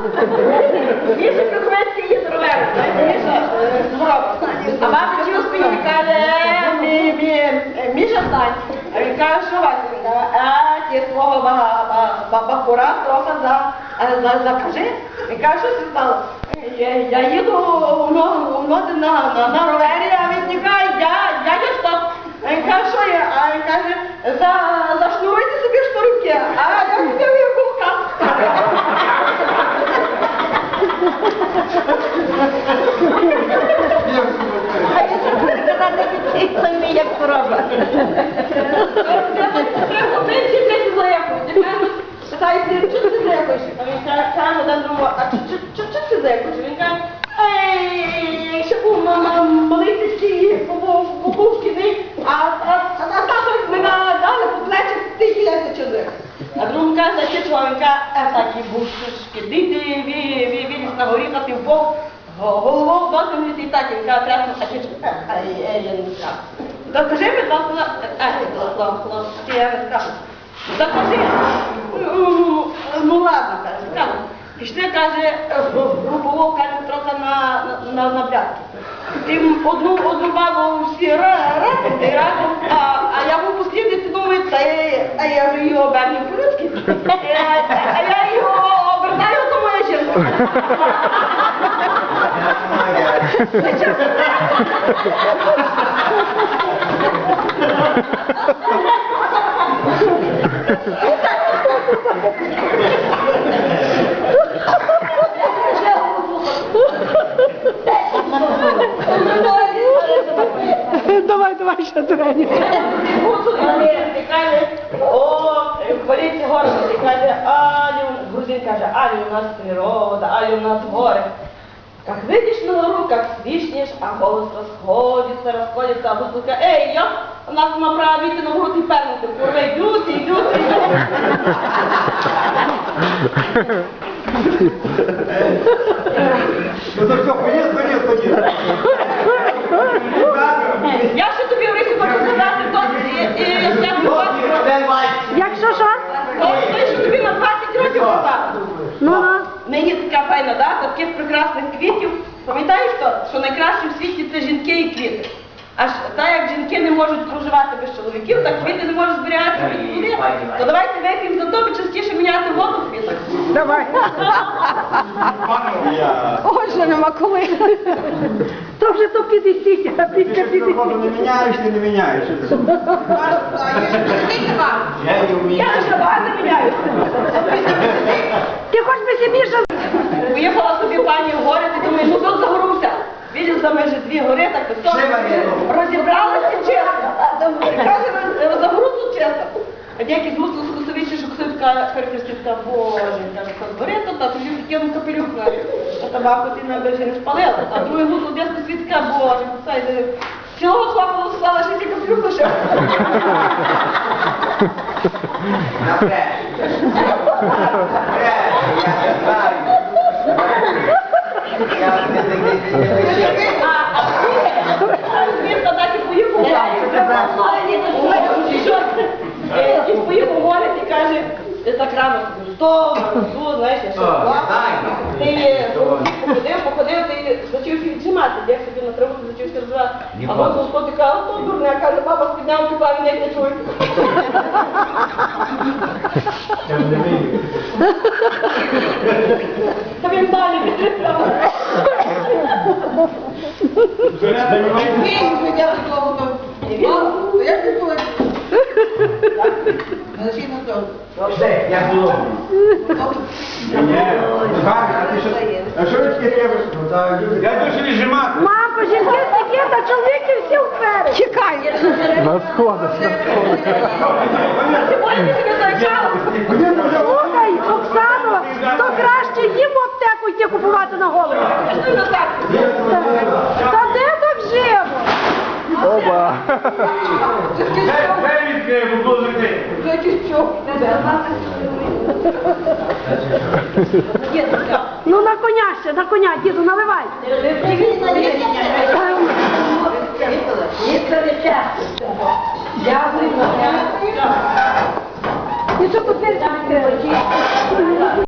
Міша Кроховецький є здоровець, знаєте, Міша е, хвороба. А баба чув спині каже, «Е, е, Міша стань. А він каже, що каже, а ті свого ба- ба- ба- бахура трохи е, за, закажи. Він каже, що це стало? Я, я їду у но- ноти на, ровері, а він тікає, я, я є. А він каже, що є? А він каже, зашнуруйте собі шнурки, а я хотів їх кулка. Самі як хвороба. Треба ми всі десь заякують. І кажуть, питають, чи ти заякуєш? А він каже, один другому, а чи, чи, чи, чи ти заякуєш? Він каже, ей, ще був ма- ма- малий такий, був був шкідний, а, тато мене дали по плечах, ти їлеся чоловік. А другому каже, чи каже, а такий був шкідний, ти виліз на горі, а ти впав, головою до землі, ти так, він каже, треба, а чи чого? А я я не скажу. Докажи мені два слова, а, два слова, слова, я не скажу. Докажи. Ну, ну ладно, каже. Пішли, каже, грубово, каже, трохи на, на, на блядки. Тим одну, одну бабу всі ра- разом, і а, я був послідний, ти думаєш, та я, а я ж її оберню по-людськи. Е, А я його обертаю, то моя жінка. Давай, давай, ще трені. О, боліться горло, і каже, Алі, грузин каже, Алі, у нас природа, Алі, у нас горы. Как выйдешь на гору, как свищнешь, а голос расходится, расходится, а выслука, эй, я, у нас направо вийти на гору, ти пернути, курва, йдуть, йдуть, йдуть. Ну то все, конец, конец, конец. Я ще тобі в рисі хочу сказати, то, і, і, я тобі Якщо що? Той, що тобі на 20 років казав. Нині така файна дата, таких прекрасних квітів. Пам'ятаєш що? Що найкраще в світі це жінки і квіти. Аж так як жінки не можуть проживати без чоловіків, так квіти не можуть зберігатися без води. То давайте вип'ємо за то, аби частіше міняти воду в квітах. Давай. Отже, нема коли. То вже то 50, а після Роботу не міняєш, ти не міняєш. Я ж багато міняю. Ти хоч би собі ще... Поїхала собі пані в гори, ти думаєш, ну тут загоруся. Видів за межі дві гори, розібралася чесно. Каже, роз- чесно. А деякі з мусу скосовичі, що хтось каже, перехрестив, та боже, то збери то, та тобі кинув капелюх а табаку ти на бережі не спалила. А другий гусл десь світка, боже, кусай, де цілого хлопа стала, ще ті капелюх лише. Наперед. Наперед. Я не знаю. Я не знаю. А, а а звідти так і поїхав. Е, І поїхав у гори і каже, я що, що, знаєш, я О, Ти походив, походив, ти зачався віджимати, я собі на траву зачався розвивати. А от господи каже, то дурня, каже, баба спідняв, він як не чує. Та він далі відривав. Все, я було. Ні, Галя, а ти що? А що ви таке робиш? Ну, та, люди- Я дуже віджимати. Мамко, жінки такі, та чоловіки всі вперед. Чекай. На сходах. Ти. Слухай, Оксано, то краще їм в аптеку йти купувати на голову. Та де так живо? Оба. Де відкриє, бо було закрите. Ну на коня ще, на коня, діду, наливай. І що тут